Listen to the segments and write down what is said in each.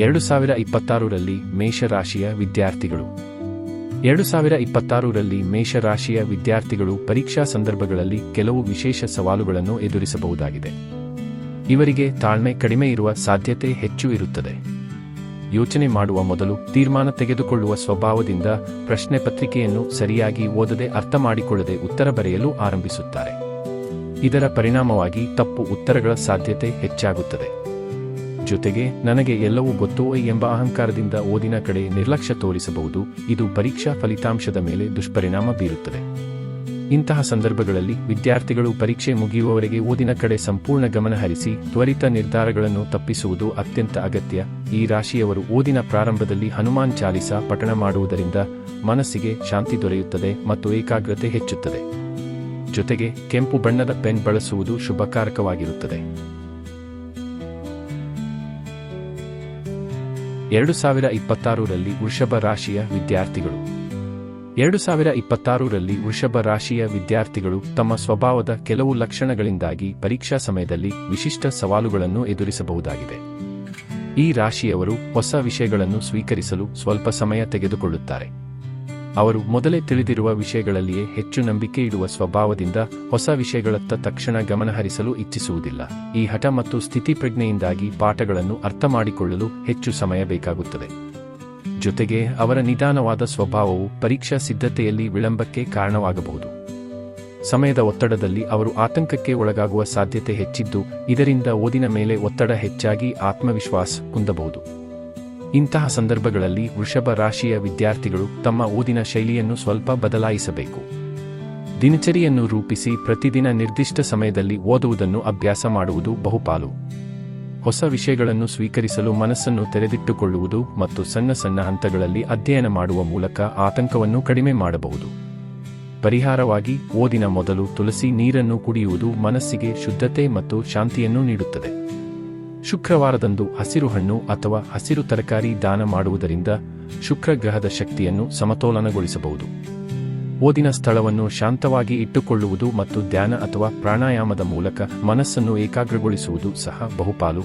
ಎರಡು ಸಾವಿರ ಇಪ್ಪತ್ತಾರರಲ್ಲಿ ಮೇಷರಾಶಿಯ ವಿದ್ಯಾರ್ಥಿಗಳು. ಎರಡು ಸಾವಿರ ಇಪ್ಪತ್ತಾರರಲ್ಲಿ ಮೇಷರಾಶಿಯ ವಿದ್ಯಾರ್ಥಿಗಳು ಪರೀಕ್ಷಾ ಸಂದರ್ಭಗಳಲ್ಲಿ ಕೆಲವು ವಿಶೇಷ ಸವಾಲುಗಳನ್ನು ಎದುರಿಸಬಹುದಾಗಿದೆ. ಇವರಿಗೆ ತಾಳ್ಮೆ ಕಡಿಮೆ ಇರುವ ಸಾಧ್ಯತೆ ಹೆಚ್ಚು ಇರುತ್ತದೆ. ಯೋಚನೆ ಮಾಡುವ ಮೊದಲು ತೀರ್ಮಾನ ತೆಗೆದುಕೊಳ್ಳುವ ಸ್ವಭಾವದಿಂದ ಪ್ರಶ್ನೆ ಪತ್ರಿಕೆಯನ್ನು ಸರಿಯಾಗಿ ಓದದೆ ಅರ್ಥ ಮಾಡಿಕೊಳ್ಳದೆ ಉತ್ತರ ಬರೆಯಲು ಆರಂಭಿಸುತ್ತಾರೆ. ಇದರ ಪರಿಣಾಮವಾಗಿ ತಪ್ಪು ಉತ್ತರಗಳ ಸಾಧ್ಯತೆ ಹೆಚ್ಚಾಗುತ್ತದೆ. ಜೊತೆಗೆ ನನಗೆ ಎಲ್ಲವೂ ಗೊತ್ತು ಎಂಬ ಅಹಂಕಾರದಿಂದ ಓದಿನ ಕಡೆ ನಿರ್ಲಕ್ಷ್ಯ ತೋರಿಸಬಹುದು, ಇದು ಪರೀಕ್ಷಾ ಫಲಿತಾಂಶದ ಮೇಲೆ ದುಷ್ಪರಿಣಾಮ ಬೀರುತ್ತದೆ. ಇಂತಹ ಸಂದರ್ಭಗಳಲ್ಲಿ ವಿದ್ಯಾರ್ಥಿಗಳು ಪರೀಕ್ಷೆ ಮುಗಿಯುವವರೆಗೆ ಓದಿನ ಕಡೆ ಸಂಪೂರ್ಣ ಗಮನ ಹರಿಸಿ ತ್ವರಿತ ನಿರ್ಧಾರಗಳನ್ನು ತಪ್ಪಿಸುವುದು ಅತ್ಯಂತ ಅಗತ್ಯ. ಈ ರಾಶಿಯವರು ಓದಿನ ಪ್ರಾರಂಭದಲ್ಲಿ ಹನುಮಾನ್ ಚಾಲಿಸ ಪಠಣ ಮಾಡುವುದರಿಂದ ಮನಸ್ಸಿಗೆ ಶಾಂತಿ ದೊರೆಯುತ್ತದೆ ಮತ್ತು ಏಕಾಗ್ರತೆ ಹೆಚ್ಚುತ್ತದೆ. ಜೊತೆಗೆ ಕೆಂಪು ಬಣ್ಣದ ಪೆನ್ ಬಳಸುವುದು ಶುಭಕಾರಕವಾಗಿರುತ್ತದೆ. ಎರಡು ಸಾವಿರ ಇಪ್ಪತ್ತಾರರಲ್ಲಿ ವೃಷಭ ರಾಶಿಯ ವಿದ್ಯಾರ್ಥಿಗಳು. ಎರಡು ಸಾವಿರ ಇಪ್ಪತ್ತಾರರಲ್ಲಿ ವೃಷಭ ರಾಶಿಯ ವಿದ್ಯಾರ್ಥಿಗಳು ತಮ್ಮ ಸ್ವಭಾವದ ಕೆಲವು ಲಕ್ಷಣಗಳಿಂದಾಗಿ ಪರೀಕ್ಷಾ ಸಮಯದಲ್ಲಿ ವಿಶಿಷ್ಟ ಸವಾಲುಗಳನ್ನು ಎದುರಿಸಬಹುದಾಗಿದೆ. ಈ ರಾಶಿಯವರು ಹೊಸ ವಿಷಯಗಳನ್ನು ಸ್ವೀಕರಿಸಲು ಸ್ವಲ್ಪ ಸಮಯ ತೆಗೆದುಕೊಳ್ಳುತ್ತಾರೆ. ಅವರು ಮೊದಲೇ ತಿಳಿದಿರುವ ವಿಷಯಗಳಲ್ಲಿಯೇ ಹೆಚ್ಚು ನಂಬಿಕೆ ಇಡುವ ಸ್ವಭಾವದಿಂದ ಹೊಸ ವಿಷಯಗಳತ್ತ ತಕ್ಷಣ ಗಮನಹರಿಸಲು ಇಚ್ಛಿಸುವುದಿಲ್ಲ. ಈ ಹಠ ಮತ್ತು ಸ್ಥಿತಿಪ್ರಜ್ಞೆಯಿಂದಾಗಿ ಪಾಠಗಳನ್ನು ಅರ್ಥ ಮಾಡಿಕೊಳ್ಳಲು ಹೆಚ್ಚು ಸಮಯ ಬೇಕಾಗುತ್ತದೆ. ಜೊತೆಗೆ ಅವರ ನಿಧಾನವಾದ ಸ್ವಭಾವವು ಪರೀಕ್ಷಾ ಸಿದ್ಧತೆಯಲ್ಲಿ ವಿಳಂಬಕ್ಕೆ ಕಾರಣವಾಗಬಹುದು. ಸಮಯದ ಒತ್ತಡದಲ್ಲಿ ಅವರು ಆತಂಕಕ್ಕೆ ಒಳಗಾಗುವ ಸಾಧ್ಯತೆ ಹೆಚ್ಚಿದ್ದು, ಇದರಿಂದ ಓದಿನ ಮೇಲೆ ಒತ್ತಡ ಹೆಚ್ಚಾಗಿ ಆತ್ಮವಿಶ್ವಾಸ ಕುಂದಬಹುದು. ಇಂತಹ ಸಂದರ್ಭಗಳಲ್ಲಿ ವೃಷಭ ರಾಶಿಯ ವಿದ್ಯಾರ್ಥಿಗಳು ತಮ್ಮ ಓದಿನ ಶೈಲಿಯನ್ನು ಸ್ವಲ್ಪ ಬದಲಾಯಿಸಬೇಕು. ದಿನಚರಿಯನ್ನು ರೂಪಿಸಿ ಪ್ರತಿದಿನ ನಿರ್ದಿಷ್ಟ ಸಮಯದಲ್ಲಿ ಓದುವುದನ್ನು ಅಭ್ಯಾಸ ಮಾಡುವುದು ಬಹುಪಾಲು. ಹೊಸ ವಿಷಯಗಳನ್ನು ಸ್ವೀಕರಿಸಲು ಮನಸ್ಸನ್ನು ತೆರೆದಿಟ್ಟುಕೊಳ್ಳುವುದು ಮತ್ತು ಸಣ್ಣ ಸಣ್ಣ ಹಂತಗಳಲ್ಲಿ ಅಧ್ಯಯನ ಮಾಡುವ ಮೂಲಕ ಆತಂಕವನ್ನು ಕಡಿಮೆ ಮಾಡಬಹುದು. ಪರಿಹಾರವಾಗಿ, ಓದಿನ ಮೊದಲು ತುಳಸಿ ನೀರನ್ನು ಕುಡಿಯುವುದು ಮನಸ್ಸಿಗೆ ಶುದ್ಧತೆ ಮತ್ತು ಶಾಂತಿಯನ್ನು ನೀಡುತ್ತದೆ. ಶುಕ್ರವಾರದಂದು ಹಸಿರು ಹಣ್ಣು ಅಥವಾ ಹಸಿರು ತರಕಾರಿ ದಾನ ಮಾಡುವುದರಿಂದ ಶುಕ್ರ ಗ್ರಹದ ಶಕ್ತಿಯನ್ನು ಸಮತೋಲನಗೊಳಿಸಬಹುದು. ಓದಿನ ಸ್ಥಳವನ್ನು ಶಾಂತವಾಗಿ ಇಟ್ಟುಕೊಳ್ಳುವುದು ಮತ್ತು ಧ್ಯಾನ ಅಥವಾ ಪ್ರಾಣಾಯಾಮದ ಮೂಲಕ ಮನಸ್ಸನ್ನು ಏಕಾಗ್ರಗೊಳಿಸುವುದು ಸಹ ಬಹುಪಾಲು.